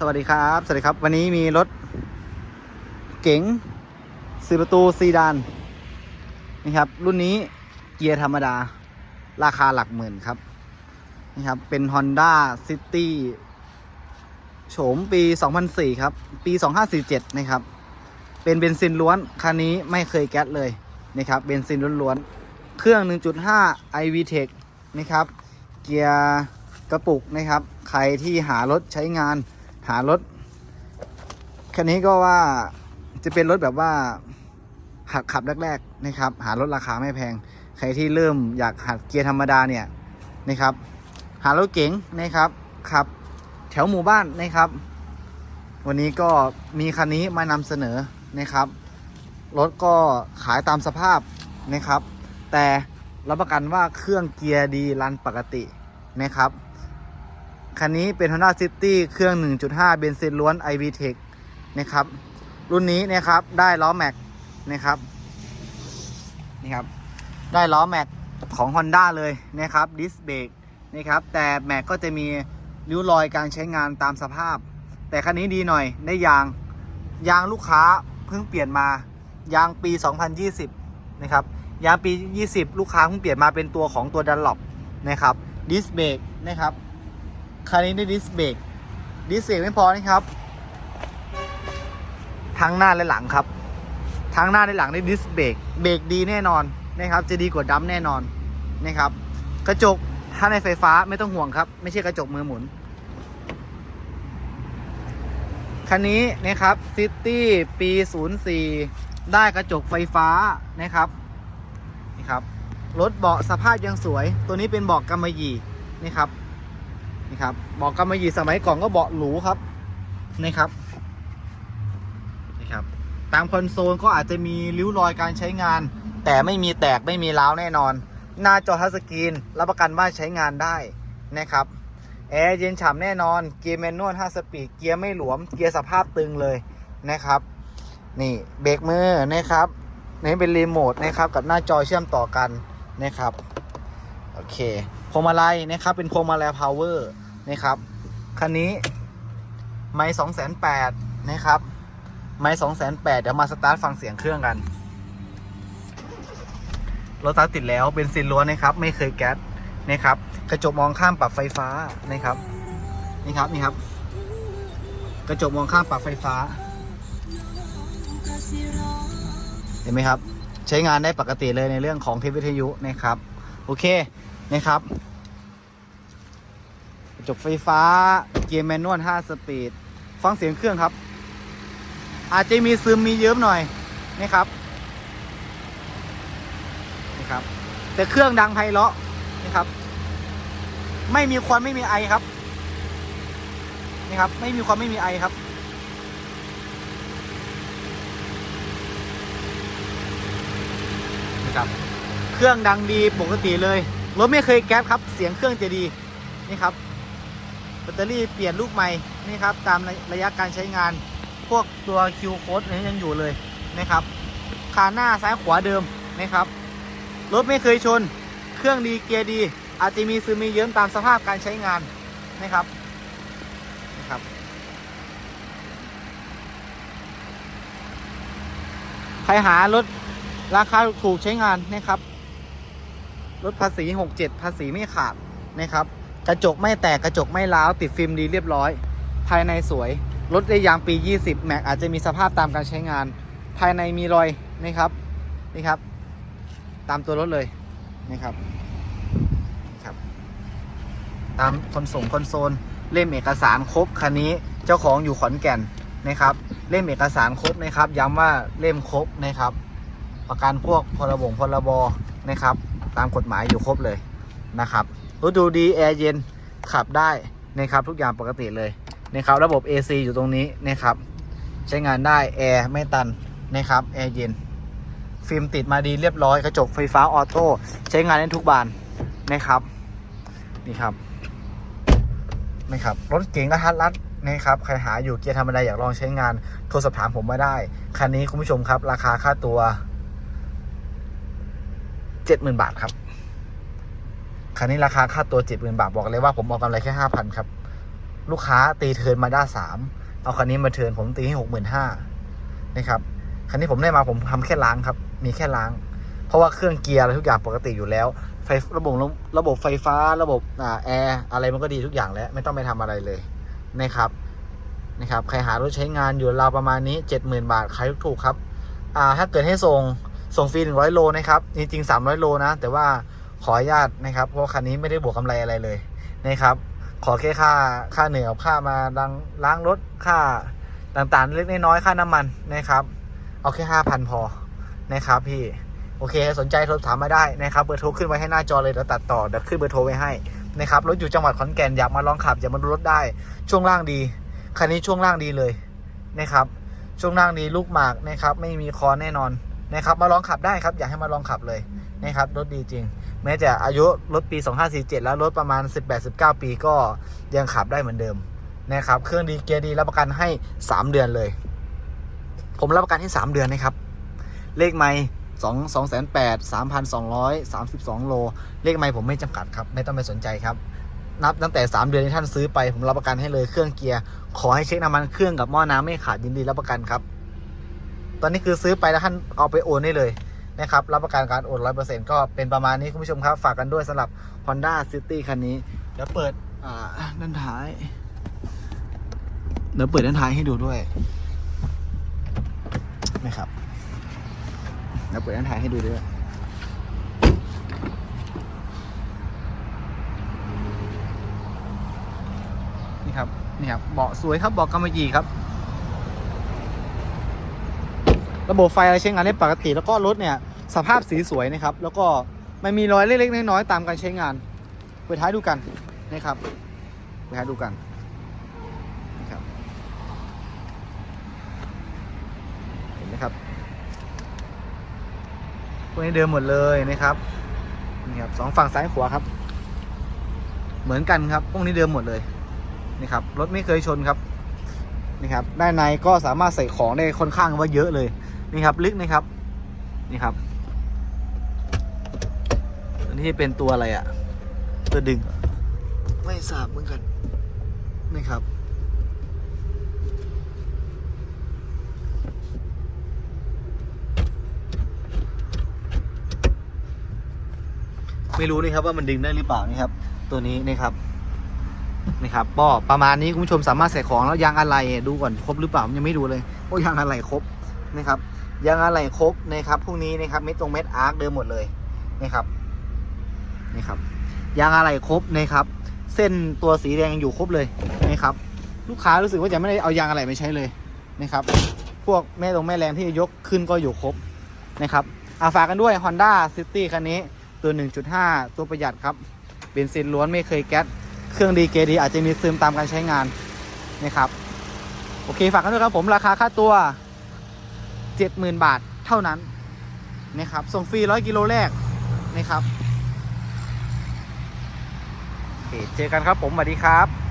สวัสดีครับ สวัสดีครับ วันนี้มีรถเก๋งสี่ประตูซีดานนี่ครับ รุ่นนี้เกียร์ธรรมดา ราคาหลักหมื่นครับ นี่ครับ เป็น Honda City โฉมปี 2004 ครับ ปี 2547 นะครับ เป็นเบนซินล้วน คันนี้ไม่เคยแก๊สเลยนะครับ เบนซินล้วนๆ เครื่อง 1.5 iVTEC นะครับ เกียร์กระปุกนะครับ ใครที่หารถใช้งาน หารถคันนี้ก็ว่าจะเป็นรถแบบว่าหัดขับแรกๆนะครับ หารถราคาไม่แพง ใครที่เริ่มอยากหัดเกียร์ธรรมดาเนี่ยนะครับ หารถเก๋งนะครับขับ แถวหมู่บ้านนะครับ วันนี้ก็มีคันนี้มานำเสนอนะครับรถก็ขายตามสภาพนะครับ แต่รับประกันว่าเครื่องเกียร์ดีรันปกตินะครับ คันนี้เป็น Honda City เครื่อง 1.5 เบนซินล้วน iVTEC นะครับ รุ่นนี้นะครับได้ล้อแม็กนะครับ นี่ครับ ได้ล้อแม็กของ Honda เลยนะครับดิสเบรกนะครับ แต่แม็กก็จะมีริ้วรอยการใช้งานตามสภาพ แต่คันนี้ดีหน่อยได้ยางยางลูกค้าเพิ่งเปลี่ยนมายางปี 2020 นะครับ ยางปี 20 ลูกค้าเพิ่งเปลี่ยนมาเป็นตัวของตัวดันล็อปนะครับดิสเบรกนะครับ คันนี้ได้ดิสเบรกดิสเบรกไม่พอนะครับ ทั้งหน้าและหลังครับ ทั้งหน้าและหลังได้ดิสเบรกเบรกดีแน่นอนนะครับ จะดีกว่าดัมแน่นอนนะครับ กระจกถ้าในไฟฟ้าไม่ต้องห่วงครับ ไม่ใช่กระจกมือหมุน คันนี้นะครับซิตี้ปี 04 ได้กระจกไฟฟ้านะครับนี่ครับรถเบาะสภาพยังสวย ตัวนี้เป็นเบาะกำมะหยี่นี่ครับ นี่ครับเบาะกำมะหยี่สมัยก่อนก็เบาะหรูครับนี่ครับนี่ครับ ตามคอนโซลก็อาจจะมีริ้วรอยการใช้งาน แต่ไม่มีแตกไม่มีร้าวแน่นอน หน้าจอทัชสกรีนรับประกันว่าใช้งานได้นะครับแอร์เย็นฉ่ำแน่นอน เกียร์แมนนวล5สปีด เกียร์ไม่หลวม เกียร์สภาพตึงเลยนะครับ นี่เบรกมือนะครับนี่เป็นรีโมทนะครับกับหน้าจอเชื่อมต่อกันนะครับ โอเค พวงมาลัยนะครับ เป็นพวงมาลัยพาวเวอร์นะครับคันนี้ไม่สองแสนแปดนะครับไม่สองแสนแปดเดี๋ยวมาสตาร์ทฟังเสียงเครื่องกันรถสตาร์ทติดแล้วเป็นซินล้วนนะครับ ไม่เคยแก๊สนะครับ กระจกมองข้ามปรับไฟฟ้านะครับนี่ครับนี่ครับ กระจกมองข้ามปรับไฟฟ้า เห็นไหมครับ ใช้งานได้ปกติเลยในเรื่องของเทปวิทยุนะครับ โอเค นะครับกระจกไฟฟ้าเกียร์แมนนวล 5 สปีด ฟังเสียงเครื่องครับ อาจจะมีซึมมีเยิ้มหน่อยนะครับนะครับ แต่เครื่องดังไพเราะนะครับ ไม่มีควันไม่มีไอครับนี่ครับ ไม่มีควันไม่มีไอครับนะครับ เครื่องดังดีปกติเลย รถไม่เคยแก๊สครับ เสียงเครื่องจะดีนี่ครับแบตเตอรี่เปลี่ยนลูกใหม่นี่ครับตามระยะการใช้งาน พวกตัวคิวโค้ดนี้ยังอยู่เลยนะครับคาหน้าซ้ายขวาเดิมนะครับรถไม่เคยชน เครื่องดีเกียร์ดี อาจจะมีซึมมีเยิ้มตามสภาพการใช้งานนะครับนะครับ ใครหารถราคาถูกใช้งานนะครับ รถภาษี 67 ภาษีไม่ขาดนะครับ กระจกไม่แตกกระจกไม่ร้าว ติดฟิล์มดีเรียบร้อย ภายในสวย รถได้ยางปี 20 แม็กอาจจะมีสภาพตามการใช้งาน ภายในมีรอยนะครับนี่ครับ ตามตัวรถเลยนะครับครับ ตามคอนส่งคอนโซลเล่มเอกสารครบคันนี้เจ้าของอยู่ขอนแก่นนะครับ เล่มเอกสารครบนะครับ ย้ำว่าเล่มครบนะครับ ประกันพวกพรบงพรบนะครับ ตามกฎหมายอยู่ครบเลยนะครับรถดูดีแอร์เย็นขับได้นะครับทุกอย่างปกติเลยนะครับระบบ AC อยู่ตรงนี้นะครับใช้งานได้แอร์ไม่ตันนะครับแอร์เย็นฟิล์มติดมาดีเรียบร้อยกระจกไฟฟ้าออโต้ใช้งานได้ทุกบานนะครับนี่ครับนี่ครับรถเก๋งกระทัดรัดนะครับใครหาอยู่เกียร์ธรรมดาอยากลองใช้งานโทรสอบถามผมมาได้ คันนี้คุณผู้ชมครับ ราคาค่าตัว เจ็ดหมื่นบาทครับคันนี้ราคาค่าตัวเจ็ดหมื่นบาทบอกเลยว่าผมเอากำไรแค่ห้าพันครับ ลูกค้าตีเทินมาด้าสามเอาคันนี้มาเทินผมตีให้หกหมื่นห้านะครับคันนี้ผมได้มาผมทำแค่ล้างครับ มีแค่ล้าง เพราะว่าเครื่องเกียร์อะไรทุกอย่างปกติอยู่แล้ว ไฟระบบระบบไฟฟ้าระบบอ่าแอร์อะไรมันก็ดีทุกอย่างแล้ว ไม่ต้องไปทำอะไรเลยนะครับนะครับใครหารถใช้งานอยู่ราวประมาณนี้70,000บาทขายถูกครับ อ่าถ้าเกิดให้ส่ง ส่งฟรี100 โลนะครับจริงๆ300 โลนะ แต่ว่าขออนุญาตนะครับ เพราะคันนี้ไม่ได้บวกกำไรอะไรเลยนะครับ ขอแค่ค่าค่าเหนื่อยกับค่ามาล้างล้างรถค่าต่างๆ เล็กน้อยค่าน้ำมันนะครับ เอาแค่5,000พอนะครับพี่โอเค สนใจโทรถามมาได้นะครับเบอร์โทรขึ้นไว้ให้หน้าจอเลยเดี๋ยวตัดต่อเดี๋ยวขึ้นเบอร์โทรไว้ให้นะครับรถอยู่จังหวัดขอนแก่นอยากมาลองขับอยากมาดูรถได้ ช่วงล่างดีคันนี้ช่วงล่างดีเลยนะครับ ช่วงล่างดีลูกหมากนะครับ ไม่มีคอแน่นอน นะครับมาลองขับได้ครับ อยากให้มาลองขับเลยนะครับรถดีจริง แม้จะอายุรถปี 2547 แล้วรถประมาณ 18-19 ปีก็ยังขับได้เหมือนเดิมนะครับเครื่องดีเกียร์ดีรับประกันให้ 3 เดือนเลย ผมรับประกันให้ 3 เดือนนะครับ เลขไม่สองสองแสนแปดสามพันสองร้อยสามสิบสองโล เลขไม่ผมไม่จำกัดครับ ไม่ต้องไปสนใจครับ นับตั้งแต่ 3 เดือนที่ท่านซื้อไป ผมรับประกันให้เลยเครื่องเกียร์ ขอให้เช็คน้ำมันเครื่องกับหม้อน้ำไม่ขาดยินดีรับประกันครับ ตอนนี้คือซื้อไปแล้วท่านเอาไปโอนได้เลยนะครับรับประกันการโอนร้อยเปอร์เซ็นต์ก็เป็นประมาณนี้คุณผู้ชมครับ ฝากกันด้วยสำหรับ Honda City คันนี้ เดี๋ยวเปิดด้านท้าย เดี๋ยวเปิดด้านท้ายให้ดูด้วยนะครับเดี๋ยวเปิดด้านท้ายให้ดูด้วยนี่ครับนี่ครับเบาะสวยครับเบาะกำมะหยี่ครับ ระบบไฟอะไรใช้งานได้ปกติ แล้วก็รถเนี่ยสภาพสีสวยนะครับ แล้วก็ไม่มีรอยเล็กๆน้อยๆตามการใช้งานเปิดท้ายดูกันนะครับเปิดท้ายดูกันนะครับเห็นไหมครับพวกนี้เดิมหมดเลยนะครับนี่ครับสองฝั่งซ้ายขวาครับ เหมือนกันครับพวกนี้เดิมหมดเลยนี่ครับรถไม่เคยชนครับนี่ครับด้านในก็สามารถใส่ของได้ค่อนข้างว่าเยอะเลย นี่ครับลึกนะครับ นี่ครับอันนี้เป็นตัวอะไรอะ่ะ ตัวดึง ไม่ทราบเหมือนกันนี่ครับ ไม่รู้นี่ครับว่ามันดึงได้หรือเปล่านี่ครับ ตัวนี้นี่ครับนี่ครับก็ประมาณนี้คุณผู้ชมสามารถใส่ของแล้วยางอะไรดูก่อนครบหรือเปล่ายังไม่ดูเลยโอ้ยางอะไรครบนะครับ ยางอะไรครบนะครับพวกนี้นะครับเม็ดตรงเม็ดอาร์คเดิมหมดเลยนะครับนี่ครับยางอะไรครบนะครับ เส้นตัวสีแดงยังอยู่ครบเลยนะครับ ลูกค้ารู้สึกว่าจะไม่ได้เอายางอะไรไปใช้เลยนะครับ พวกแม่ตรงแม่แรงที่ยกขึ้นก็อยู่ครบนะครับอาฝากกันด้วย Honda City คันนี้ตัว 1.5 ตัวประหยัดครับเบนซินล้วนไม่เคยแก๊สเครื่องดีเกดีอาจจะมีซึมตามการใช้งานนะครับ โอเคฝากกันด้วยครับผมราคาค่าตัว 70,000 บาทเท่านั้นนะครับส่งฟรี 100 กิโลแรกนะครับเเจอกันครับผมสวัสดีครับ